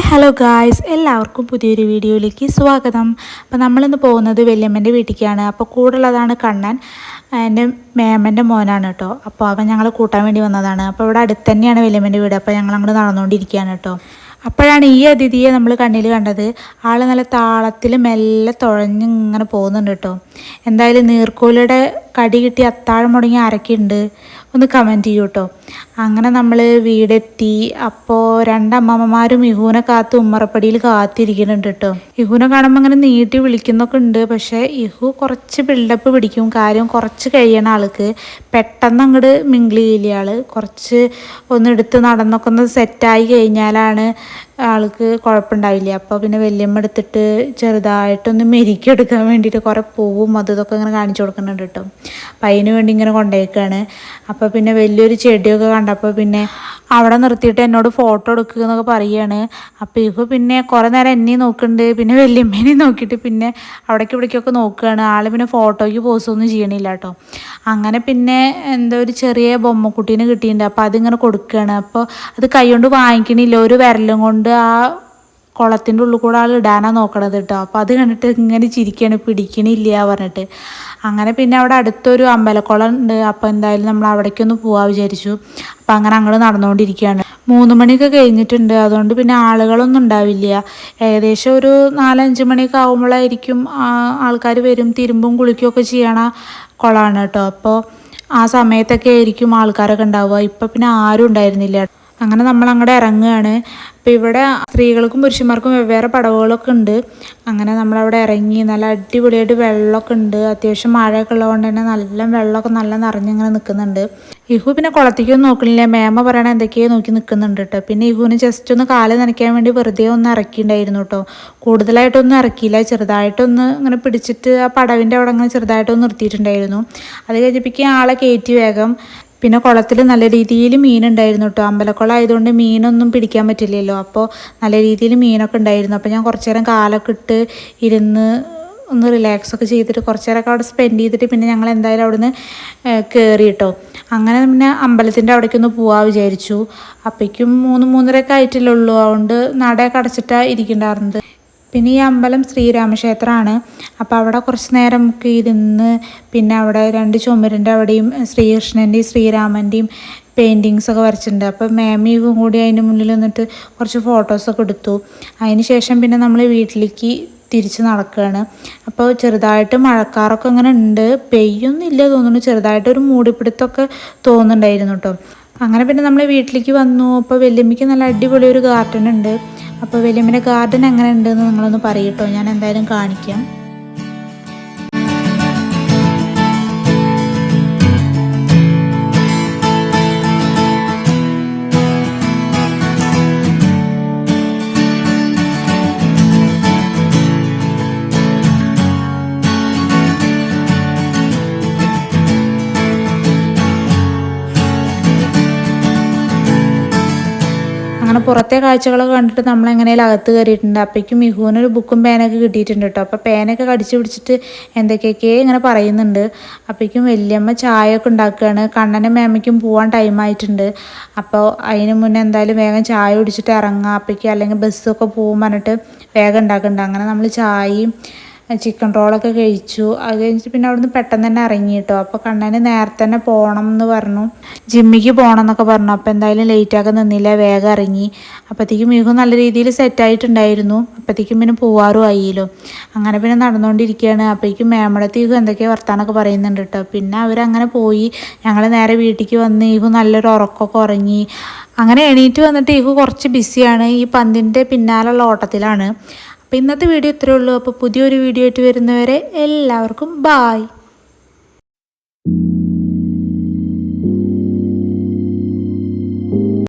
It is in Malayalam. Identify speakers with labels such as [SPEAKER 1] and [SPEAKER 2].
[SPEAKER 1] ഹലോ ഗായ്സ് എല്ലാവർക്കും പുതിയൊരു വീഡിയോയിലേക്ക് സ്വാഗതം. അപ്പോൾ നമ്മളിന്ന് പോകുന്നത് വല്യമ്മന്റെ വീട്ടിലേക്കാണ്. അപ്പോൾ കൂടുള്ളതാണ് കണ്ണൻ. എന്റെ മേമന്റെ മോനാണ് കേട്ടോ. അപ്പോൾ അവൻ ഞങ്ങൾ കൂട്ടാൻ വേണ്ടി വന്നതാണ്. അപ്പോൾ ഇവിടെ അടുത്ത് തന്നെയാണ് വല്യമ്മന്റെ വീട്. അപ്പോൾ ഞങ്ങൾ അങ്ങോട്ട് നടന്നുകൊണ്ടിരിക്കുകയാണ് കേട്ടോ. അപ്പോഴാണ് ഈ അതിഥിയെ നമ്മൾ കണ്ണിൽ കണ്ടത്. ആൾ നല്ല താളത്തിൽ മെല്ലെ തുഴഞ്ഞ് ഇങ്ങനെ പോകുന്നുണ്ട് കേട്ടോ. എന്തായാലും നീർക്കോലിയുടെ കടി കിട്ടി അത്താഴം മുടങ്ങി ആരൊക്കെയുണ്ട് ഒന്ന് കമന്റ് ചെയ്യൂ കേട്ടോ അങ്ങനെ നമ്മൾ വീടെത്തി അപ്പോൾ രണ്ടമ്മമ്മമാരും ഇഹൂനെ കാത്ത് ഉമ്മറപ്പടിയിൽ കാത്തിരിക്കുന്നുണ്ട് കേട്ടോ ഇഹൂനെ കാണുമ്പോൾ അങ്ങനെ നീട്ടി വിളിക്കുന്നൊക്കെ ഉണ്ട് പക്ഷേ ഇഹു കുറച്ച് ബിൽഡപ്പ് പിടിക്കും. കാര്യം കുറച്ച് കഴിയണ ആൾക്ക് പെട്ടെന്ന് അങ്ങോട്ട് മിങ്കിൾ ചെയ്യില്ല ആൾ കുറച്ച് ഒന്ന് എടുത്ത് നടന്നൊക്കെ ഒന്ന് സെറ്റായി കഴിഞ്ഞാലാണ് ആൾക്ക് കുഴപ്പമുണ്ടാവില്ല. അപ്പോൾ പിന്നെ വല്യമ്മ എടുത്തിട്ട് ചെറുതായിട്ടൊന്ന് മെരുക്കിയെടുക്കാൻ വേണ്ടിയിട്ട് കുറേ പൂവും അതും ഇതൊക്കെ ഇങ്ങനെ കാണിച്ചു കൊടുക്കുന്നുണ്ട് കേട്ടോ. അപ്പം അതിന് വേണ്ടി ഇങ്ങനെ കൊണ്ടുപോയിക്കാണ് അപ്പോൾ പിന്നെ വലിയൊരു ചെടിയൊക്കെ കണ്ടപ്പോൾ പിന്നെ അവിടെ നിർത്തിയിട്ട് എന്നോട് ഫോട്ടോ എടുക്കുക എന്നൊക്കെ പറയുകയാണ് അപ്പോൾ ഇപ്പോൾ പിന്നെ കുറേ നേരം എന്നെയും നോക്കുന്നുണ്ട് പിന്നെ വല്യമ്മേനെയും നോക്കിയിട്ട് പിന്നെ അവിടേക്ക് ഇവിടേക്കൊക്കെ നോക്കുകയാണ് ആൾ പിന്നെ ഫോട്ടോയ്ക്ക് പോസൊന്നും ചെയ്യണില്ല കേട്ടോ അങ്ങനെ പിന്നെ എന്തോ ഒരു ചെറിയ ബൊമ്മക്കുട്ടീനെ കിട്ടിയിട്ടുണ്ട് അപ്പോൾ അതിങ്ങനെ കൊടുക്കുകയാണ് അപ്പോൾ അത് കൈ കൊണ്ട് വാങ്ങിക്കണില്ല. ഒരു വിരലും കൊണ്ട് ആ കുളത്തിന്റെ ഉള്ളിൽ കൂടെ ആൾ ഇടാനാണ് നോക്കണത് കേട്ടോ അപ്പോൾ അത് കണ്ടിട്ട് ഇങ്ങനെ ചിരിക്കുകയാണ് പിടിക്കണില്ല പറഞ്ഞിട്ട്. അങ്ങനെ പിന്നെ അവിടെ അടുത്തൊരു അമ്പലക്കുളം ഉണ്ട്. അപ്പോൾ എന്തായാലും നമ്മൾ അവിടേക്കൊന്ന് പോകാൻ വിചാരിച്ചു. അപ്പോൾ അങ്ങനെ അങ്ങോട്ട് നടന്നുകൊണ്ടിരിക്കുകയാണ് മൂന്ന് മണിയൊക്കെ കഴിഞ്ഞിട്ടുണ്ട്. അതുകൊണ്ട് പിന്നെ ആളുകളൊന്നും ഉണ്ടാവില്ല. ഏകദേശം ഒരു നാലഞ്ച് മണിയൊക്കെ ആകുമ്പോഴായിരിക്കും ആൾക്കാർ വരും. തിരുമ്പും കുളിക്കുകയൊക്കെ ചെയ്യണ കുളമാണ് കേട്ടോ അപ്പോൾ ആ സമയത്തൊക്കെ ആയിരിക്കും ആൾക്കാരൊക്കെ ഉണ്ടാവുക. ഇപ്പം പിന്നെ ആരും ഉണ്ടായിരുന്നില്ല. അങ്ങനെ നമ്മൾ അങ്ങോട്ട് ഇറങ്ങുകയാണ് അപ്പോൾ ഇവിടെ സ്ത്രീകൾക്കും പുരുഷന്മാർക്കും വെവ്വേറെ പടവുകളൊക്കെ ഉണ്ട്. അങ്ങനെ നമ്മളവിടെ ഇറങ്ങി നല്ല അടിപൊളിയായിട്ട് വെള്ളമൊക്കെ ഉണ്ട്. അത്യാവശ്യം മഴയൊക്കെ ഉള്ളതുകൊണ്ട് തന്നെ നല്ല വെള്ളമൊക്കെ നല്ല നിറഞ്ഞിങ്ങനെ നിൽക്കുന്നുണ്ട് ഇഹു പിന്നെ കുളത്തേക്കൊന്നും നോക്കണില്ല. മേമ പറയണ എന്തൊക്കെയോ നോക്കി നിൽക്കുന്നുണ്ട് കേട്ടോ. പിന്നെ ഇഹുവിന് ജസ്റ്റ് ഒന്ന് കാൽ നനയ്ക്കാൻ വേണ്ടി വെറുതെ ഒന്ന് ഇറക്കിയിട്ടുണ്ടായിരുന്നു കേട്ടോ. കൂടുതലായിട്ടൊന്നും ഇറക്കിയില്ല ചെറുതായിട്ടൊന്ന് ഇങ്ങനെ പിടിച്ചിട്ട് ആ പടവിന്റെ അവിടെ അങ്ങനെ ചെറുതായിട്ടൊന്ന് നിർത്തിയിട്ടുണ്ടായിരുന്നു. അത് കഴിഞ്ഞപ്പോഴേക്കും ആളെ കയറ്റി വേഗം പിന്നെ കുളത്തിൽ നല്ല രീതിയിൽ മീനുണ്ടായിരുന്നു കേട്ടോ അമ്പലക്കുളം ആയതുകൊണ്ട് മീനൊന്നും പിടിക്കാൻ പറ്റില്ലല്ലോ. അപ്പോൾ നല്ല രീതിയിൽ മീനൊക്കെ ഉണ്ടായിരുന്നു. അപ്പോൾ ഞാൻ കുറച്ചു നേരം കാലൊക്കെ ഇട്ട് ഇരുന്ന് ഒന്ന് റിലാക്സ് ഒക്കെ ചെയ്തിട്ട് കുറച്ച് നേരമൊക്കെ അവിടെ സ്പെൻഡ് ചെയ്തിട്ട് പിന്നെ ഞങ്ങൾ എന്തായാലും അവിടുന്ന് കയറി കേട്ടോ അങ്ങനെ പിന്നെ അമ്പലത്തിന്റെ അവിടേക്ക് ഒന്ന് പോവാ വിചാരിച്ചു. അപ്പോഴേക്കും മൂന്ന് മൂന്നരയൊക്കെ ആയിട്ടില്ലുള്ളൂ അതുകൊണ്ട് നടയൊക്കെ അടച്ചിട്ടാണ് ഇരിക്കണ്ടായിരുന്നത്. പിന്നെ ഈ അമ്പലം ശ്രീരാമക്ഷേത്രമാണ്. അപ്പോൾ അവിടെ കുറച്ച് നേരം നമുക്ക് ഇരുന്ന് പിന്നെ അവിടെ രണ്ട് ചുമരിന്റെ അവിടെയും ശ്രീകൃഷ്ണന്റെയും ശ്രീരാമന്റെയും പെയിന്റിങ്സ് ഒക്കെ വരച്ചിട്ടുണ്ട്. അപ്പോൾ മാമിയും കൂടി അതിന്റെ മുന്നിൽ നിന്നിട്ട് കുറച്ച് ഫോട്ടോസൊക്കെ എടുത്തു. അതിന് ശേഷം പിന്നെ നമ്മൾ വീട്ടിലേക്ക് തിരിച്ച് നടക്കുകയാണ് അപ്പോൾ ചെറുതായിട്ട് മഴക്കാറൊക്കെ അങ്ങനെ ഉണ്ട്. പെയ്യൊന്നും ഇല്ല തോന്നുന്നു. ചെറുതായിട്ട് ഒരു മൂടിപ്പിടുത്തമൊക്കെ തോന്നുന്നുണ്ടായിരുന്നു കേട്ടോ അങ്ങനെ പിന്നെ നമ്മൾ വീട്ടിലേക്ക് വന്നു. അപ്പോൾ വല്യമ്മയ്ക്ക് നല്ല അടിപൊളി ഒരു ഗാർഡൻ ഉണ്ട്. അപ്പോൾ വല്യമ്മയുടെ ഗാർഡൻ എങ്ങനെ ഉണ്ടെന്ന് നിങ്ങളൊന്ന് പറയട്ടോ ഞാൻ എന്തായാലും കാണിക്കാം. അങ്ങനെ പുറത്തെ കാഴ്ചകളൊക്കെ കണ്ടിട്ട് നമ്മൾ എങ്ങനെയാലും അകത്ത് കയറിയിട്ടുണ്ട്. അപ്പോഴേക്കും മിഹുവിനൊരു ബുക്കും പേനൊക്കെ കിട്ടിയിട്ടുണ്ട് കേട്ടോ. അപ്പോൾ പേനൊക്കെ കടിച്ചു പിടിച്ചിട്ട് എന്തൊക്കെയൊക്കെ ഇങ്ങനെ പറയുന്നുണ്ട്. അപ്പോഴേക്കും വലിയമ്മ ചായ ഒക്കെ ഉണ്ടാക്കുകയാണ്. കണ്ണനും മേമയ്ക്കും പോകാൻ ടൈമായിട്ടുണ്ട് അപ്പോൾ അതിന് മുന്നേ എന്തായാലും വേഗം ചായ കുടിച്ചിട്ട് ഇറങ്ങാം. അപ്പോഴേക്കും അല്ലെങ്കിൽ ബസ്സൊക്കെ പോകും പറഞ്ഞിട്ട് വേഗം ഉണ്ടാക്കുന്നുണ്ട്. അങ്ങനെ നമ്മൾ ചായയും ചിക്കൻ റോളൊക്കെ കഴിച്ചു. അത് കഴിഞ്ഞിട്ട് പിന്നെ അവിടുന്ന് പെട്ടെന്ന് തന്നെ ഇറങ്ങി കേട്ടോ അപ്പോൾ കണ്ണന് നേരത്തെ തന്നെ പോകണം എന്ന് പറഞ്ഞു. ജിമ്മിക്ക് പോകണം എന്നൊക്കെ പറഞ്ഞു. അപ്പോൾ എന്തായാലും ലേറ്റാക്കാൻ നിന്നില്ല. വേഗം ഇറങ്ങി. അപ്പോഴത്തേക്കും മിഹു നല്ല രീതിയിൽ സെറ്റായിട്ടുണ്ടായിരുന്നു അപ്പോഴത്തേക്കും പിന്നെ പോവാറും ആയില്ലോ അങ്ങനെ പിന്നെ നടന്നുകൊണ്ടിരിക്കുകയാണ് അപ്പോഴേക്കും മേമടത്ത് എന്തൊക്കെയോ വർത്താനൊക്കെ പറയുന്നുണ്ട് കേട്ടോ പിന്നെ അവരങ്ങനെ പോയി. ഞങ്ങൾ നേരെ വീട്ടിലേക്ക് വന്ന് ഇഹു നല്ലൊരു ഉറക്കമൊക്കെ ഉറങ്ങി. അങ്ങനെ എണീറ്റ് വന്നിട്ട് ഇഹു കുറച്ച് ബിസിയാണ് ഈ പന്തിന്റെ പിന്നാലുള്ള ഓട്ടത്തിലാണ്. അപ്പോൾ ഇന്നത്തെ വീഡിയോ ഇത്രയേ ഉള്ളൂ. അപ്പോൾ പുതിയൊരു വീഡിയോ ആയിട്ട് വരുന്നവരെ എല്ലാവർക്കും ബായ്